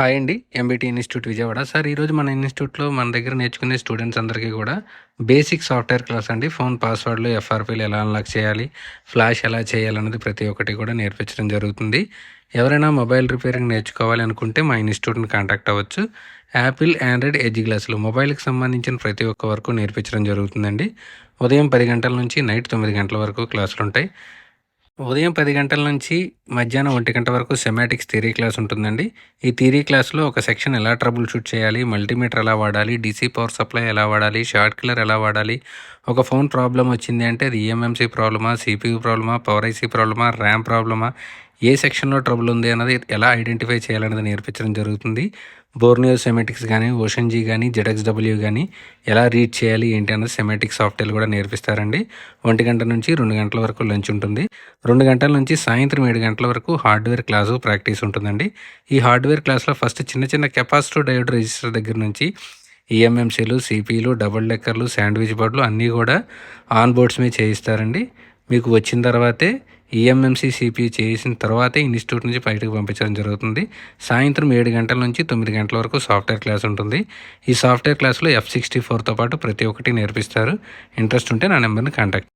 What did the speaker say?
Hi అండి MBT institute Vijayawada. Sir ఈరోజు మన ఇన్స్టిట్యూట్లో మన దగ్గర నేర్చుకునే స్టూడెంట్స్ అందరికీ కూడా బేసిక్ సాఫ్ట్వేర్ క్లాస్ అండి. ఫోన్ పాస్వర్డ్లు ఎఫ్ఆర్పీలు ఎలా అన్లాక్ చేయాలి ఫ్లాష్ ఎలా చేయాలన్నది ప్రతి ఒక్కటి కూడా నేర్పించడం జరుగుతుంది. ఎవరైనా మొబైల్ రిపేరింగ్ నేర్చుకోవాలి అనుకుంటే మా ఇన్స్టిట్యూట్ని కాంటాక్ట్ అవ్వచ్చు. యాపిల్ ఆండ్రాయిడ్ ఎడ్జ్ గ్లాసులు మొబైల్కి సంబంధించిన ప్రతి ఒక్క వరకు నేర్పించడం జరుగుతుందండి. ఉదయం పది గంటల నుంచి నైట్ తొమ్మిది గంటల వరకు క్లాసులు ఉంటాయి. ఉదయం పది గంటల నుంచి మధ్యాహ్నం ఒంటి గంట వరకు సెమాటిక్స్ థియరీ క్లాస్ ఉంటుందండి. ఈ థియరీ క్లాస్లో ఒక సెక్షన్ ఎలా ట్రబుల్ షూట్ చేయాలి మల్టీమీటర్ ఎలా వాడాలి డీసీ పవర్ సప్లై ఎలా వాడాలి షార్ట్ కిల్లర్ ఎలా వాడాలి ఒక ఫోన్ ప్రాబ్లం వచ్చింది అంటే అది ఈఎంఎంసీ ప్రాబ్లమా సిపియూ ప్రాబ్లమా పవర్ ఐసీ ప్రాబ్లమా ర్యామ్ ప్రాబ్లమా ఏ సెక్షన్లో ట్రబుల్ ఉంది అన్నది ఎలా ఐడెంటిఫై చేయాలన్నది నేర్పించడం జరుగుతుంది. బోర్నియో సెమెటిక్స్ కానీ ఓషన్ జీ కానీ జెడెక్స్ డబ్ల్యూ కానీ ఎలా రీడ్ చేయాలి ఏంటి అన్నది సెమెటిక్ సాఫ్ట్వేర్ కూడా నేర్పిస్తారండి. ఒంటి గంట నుంచి రెండు గంటల వరకు లంచ్ ఉంటుంది. రెండు గంటల నుంచి సాయంత్రం ఏడు గంటల వరకు హార్డ్వేర్ క్లాసు ప్రాక్టీస్ ఉంటుందండి. ఈ హార్డ్వేర్ క్లాస్లో ఫస్ట్ చిన్న చిన్న కెపాసిటర్ డయోడ్ రిజిస్టర్ దగ్గర నుంచి ఈఎంఎంసీలు సిపిలు డబుల్ డెక్కర్లు శాండ్విచ్ బోర్డులు అన్నీ కూడా ఆన్ బోర్డ్స్ మీద చేయిస్తారండి. మీకు వచ్చిన తర్వాతే ఈఎంఎంసీ సిపి చేసిన తర్వాతే ఇన్స్టిట్యూట్ నుంచి బయటకు పంపించడం జరుగుతుంది. సాయంత్రం ఏడు గంటల నుంచి తొమ్మిది గంటల వరకు సాఫ్ట్వేర్ క్లాస్ ఉంటుంది. ఈ సాఫ్ట్వేర్ క్లాస్లో ఎఫ్ సిక్స్టీ ఫోర్తో పాటు ప్రతి ఒక్కటి నేర్పిస్తారు. ఇంట్రెస్ట్ ఉంటే నా నెంబర్ని కాంటాక్ట్